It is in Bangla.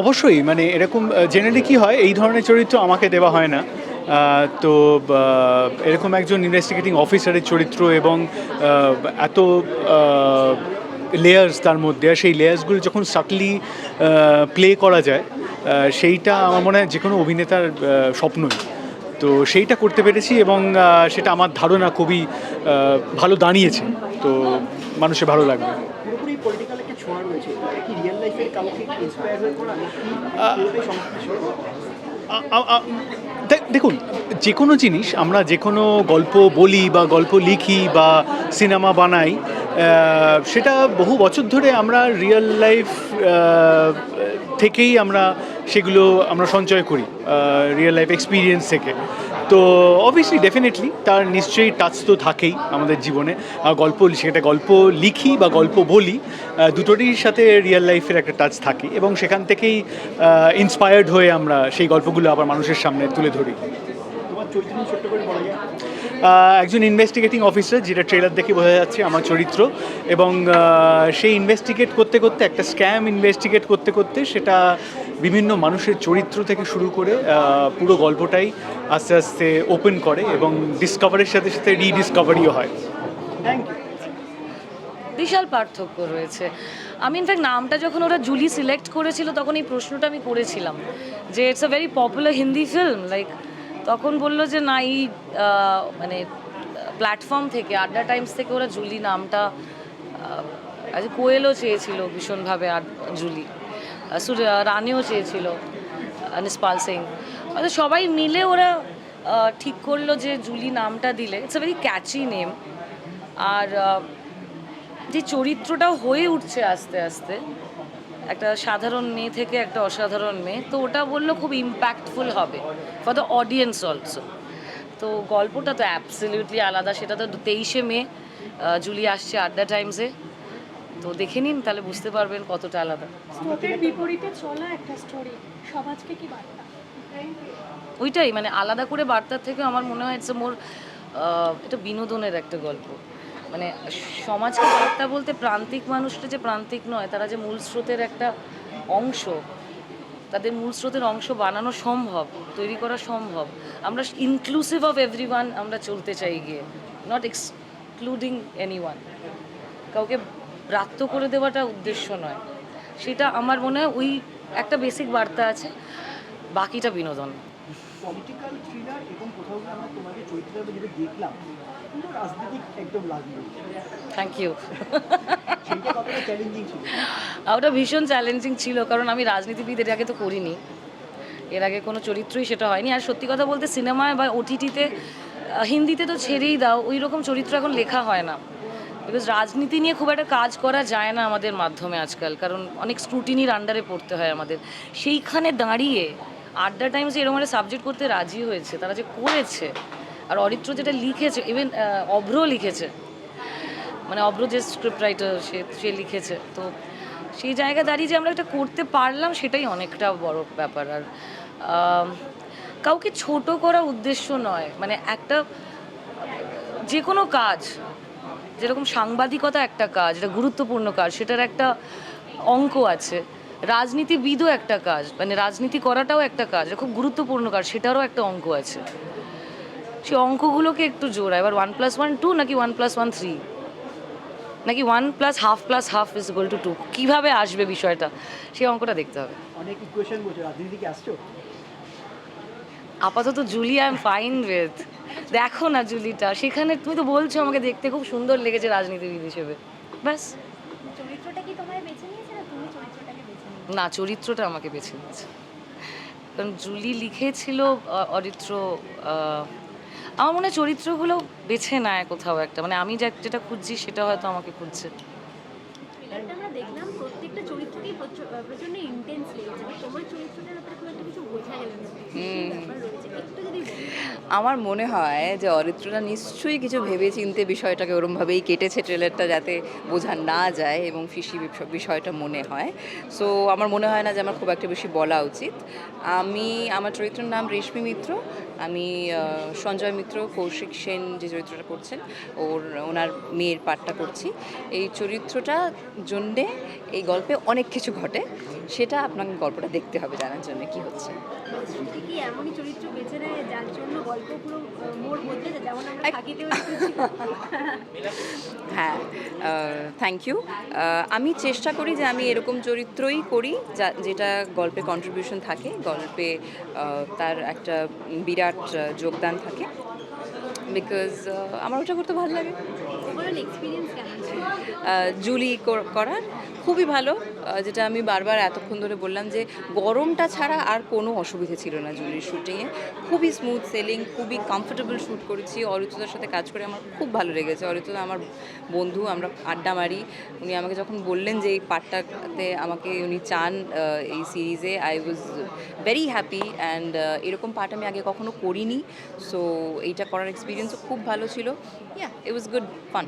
অবশ্যই। মানে এরকম জেনারেলি কি হয়, এই ধরনের চরিত্র আমাকে দেওয়া হয় না। তো এরকম একজন ইনভেস্টিগেটিং অফিসারের চরিত্র এবং এত লেয়ার্স তার মধ্যে, আর সেই লেয়ার্সগুলো যখন সাটলি প্লে করা যায় সেইটা আমার মনে হয় যে কোনো অভিনেতার স্বপ্নই। তো সেইটা করতে পেরেছি এবং সেটা আমার ধারণা খুবই ভালো দাঁড়িয়েছে। তো মানুষের ভালো লাগবে। রয়েছে? কি রিয়েল কাউকে ইন্সপায়ার হয়ে করা? আ- দে- দেখুন যে কোনো জিনিস আমরা যে কোনো গল্প বলি বা গল্প লিখি বা সিনেমা বানাই সেটা বহু বছর ধরে আমরা রিয়েল লাইফ থেকেই আমরা সেগুলো আমরা সঞ্চয় করি রিয়েল লাইফ এক্সপিরিয়েন্স থেকে। তো অবভিয়াসলি ডেফিনেটলি তার নিশ্চয়ই টাচ তো থাকেই আমাদের জীবনে। আর গল্প, সেটা গল্প লিখি বা গল্প বলি দুটোরই সাথে রিয়েল লাইফের একটা টাচ থাকে এবং সেখান থেকেই ইন্সপায়ার্ড হয়ে আমরা সেই গল্পগুলো আবার মানুষের সামনে তুলে ধরি। একজন ইনভেস্টিগেটিং অফিসার যেটা ট্রেলার দেখে বোঝা যাচ্ছে আমার চরিত্র এবং সেই ইনভেস্টিগেট করতে করতে, একটা স্ক্যাম ইনভেস্টিগেট করতে করতে সেটা বিভিন্ন মানুষের চরিত্র থেকে শুরু করে পুরো গল্পটাই আস্তে আস্তে ওপেন করে এবং ডিসকভারের সাথে সাথে রিডিসকভারিও হয়। থ্যাংক ইউ বিশাল পার্থক্য রয়েছে। আমি ইনফ্যাক্ট নামটা যখন ওরা জুলি সিলেক্ট করেছিল, তখন এই প্রশ্নটা আমি করেছিলাম যে it's a very popular Hindi film like তখন বলল যে না, এই মানে প্ল্যাটফর্ম থেকে আড্ডা টাইমস থেকে ওরা জুলি নামটা কোয়েলও চেয়েছিল ভীষণভাবে জুলি। রানিও চেয়েছিল নিসপাল সিং। মানে সবাই মিলে ওরা ঠিক করল যে জুলি নামটা দিলে। It's a very catchy name আর যে চরিত্রটা হয়ে উঠছে আস্তে আস্তে, একটা সাধারণ মেয়ে থেকে একটা অসাধারণ মেয়ে, তো ওটা বলল খুব ইম্প্যাক্টফুল হবে ফর দ্য অডিয়েন্স অলসো তো গল্পটা তো অ্যাবসলিউটলি আলাদা, সেটা তো তেইশে মে জুলি আসছে আড্ডা টাইমসে তো দেখে নিন তাহলে বুঝতে পারবেন কতটা আলাদা। স্রোতের বিপরীতে চলা একটা স্টোরি সমাজকে কি বার্তা? ওইটাই মানে আলাদা করে বার্তার থেকে আমার মনে হয় ইটস মোর এটা বিনোদনের একটা গল্প। মানে সমাজকে বার্তা বলতে প্রান্তিক মানুষটা যে প্রান্তিক নয় তারা যে মূল স্রোতের একটা অংশ তাদের মূল স্রোতের অংশ বানানো সম্ভব তৈরি করা সম্ভব। আমরা ইনক্লুসিভ অফ এভরি আমরা চলতে চাই গিয়ে নট এক্সক্লুডিং এনি ওয়ান কাউকে ব্রাত্য করে দেওয়াটা উদ্দেশ্য নয়। সেটা আমার মনে হয় ওই একটা বেসিক বার্তা আছে বাকিটা বিনোদন। পলিটিক্যাল থ্রিলার এবং কোথাও আমরা তোমাকে চরিত্রটা যেটা দেখলাম রাজনৈতিক একদম লাগল থ্যাংক ইউ ওটা ভীষণ চ্যালেঞ্জিং ছিল কারণ আমি রাজনীতিবিদ এর আগে তো করিনি। এর আগে কোনো চরিত্রই সেটা হয়নি। আর সত্যি কথা বলতে সিনেমায় বা ওটিটিতে হিন্দিতে তো ছেড়েই দাও ওই রকম চরিত্র এখন লেখা হয় না। বিকজ রাজনীতি নিয়ে খুব একটা কাজ করা যায় না আমাদের মাধ্যমে আজকাল। কারণ অনেক স্ক্রুটিনির আন্ডারে পড়তে হয় আমাদের। সেইখানে দাঁড়িয়ে আড্ডা টাইমস এরকম একটা সাবজেক্ট করতে রাজি হয়েছে, তারা যে করেছে, আর অরিত্র যেটা লিখেছে ইভেন অভ্র লিখেছে। মানে অভ্র যে স্ক্রিপ্ট রাইটার সে সে লিখেছে। তো সেই জায়গা দাঁড়িয়ে যে আমরা একটা করতে পারলাম, সেটাই অনেকটা বড় ব্যাপার। আর কাউকে ছোট করা উদ্দেশ্য নয়। মানে একটা, যে কোনো কাজ যেরকম সাংবাদিকতা একটা কাজ এটা গুরুত্বপূর্ণ কাজ সেটার একটা অঙ্ক আছে। রাজনীতিবিদও একটা কাজ মানে রাজনীতি করাটাও একটা কাজ খুব গুরুত্বপূর্ণ কাজ সেটারও একটা অঙ্ক আছে। সেই অঙ্কগুলোকে একটু জোড়া এবার ওয়ান প্লাস ওয়ান টু নাকি ওয়ান প্লাস ওয়ান থ্রি নাকি one plus half plus half is equal to two কীভাবে আসবে বিষয়টা? সেই অঙ্কটা দেখতে হবে। অনেক ইকুয়েশন বলছে রাজনীতিকে আসছো? আপাতত Julie I am fine with দেখো না জুলিটা সেখানে তুমি তো বলছো আমাকে দেখতে খুব সুন্দর লেগেছে রাজনীতিবিদ হিসেবে। ব্যাস। না চরিত্রটা আমাকে বেছে নিয়েছে। কারণ জুলি লিখেছিল অরিত্র আমার মনে হয় চরিত্রগুলো বেছে নেয় কোথাও একটা। মানে আমি যা- যেটা খুঁজছি সেটা হয়তো আমাকে খুঁজছে। ট্রেলারটা আমার মনে হয় যে অরিত্রটা নিশ্চয়ই কিছু ভেবে চিনতে বিষয়টাকে ওরমভাবেই কেটেছে ট্রেলারটা যাতে বোঝা না যায় এবং ফিসি বিষয়টা মনে হয়। সো আমার মনে হয় না যে আমার খুব একটা বেশি বলা উচিত। আমি, আমার চরিত্রের নাম রেশমি মিত্র। আমি সঞ্জয় মিত্র, কৌশিক সেন যে চরিত্রটা করছেন, ওর, ওনার মেয়ের পাঠটা করছি। এই চরিত্রটা জন্যে এই গল্পে অনেক কিছু ঘটে। সেটা আপনাকে গল্পটা দেখতে হবে, জানার জন্য কি হচ্ছে। এমনই চরিত্র বেছে নেয় যার জন্য গল্প হ্যাঁ থ্যাংক ইউ আমি চেষ্টা করি যে আমি এরকম চরিত্রই করি যা যেটা গল্পে কন্ট্রিবিউশন থাকে গল্পে তার একটা বিরাট যোগদান থাকে। বিকজ আমার ওটা করতে ভালো লাগে। জুলি কর- করার। খুবই ভালো যেটা আমি বারবার এতক্ষণ ধরে বললাম যে গরমটা ছাড়া আর কোনো অসুবিধে ছিল না জুলির শ্যুটিংয়ে খুবই স্মুথ সেলিং খুবই কমফোর্টেবল শ্যুট করেছি। অরিত্রদার সাথে কাজ করে আমার খুব ভালো লেগেছে। অরিত্রদা আমার বন্ধু, আমরা আড্ডা মারি। উনি আমাকে যখন বললেন যে এই পার্টটাতে আমাকে উনি চান এই সিরিজে I was very happy and এরকম পার্ট আমি আগে কখনো করিনি। সো এইটা করার এক্সপিরিয়েন্সও খুব ভালো ছিল। ইয়া ইট ওয়াজ গুড ফান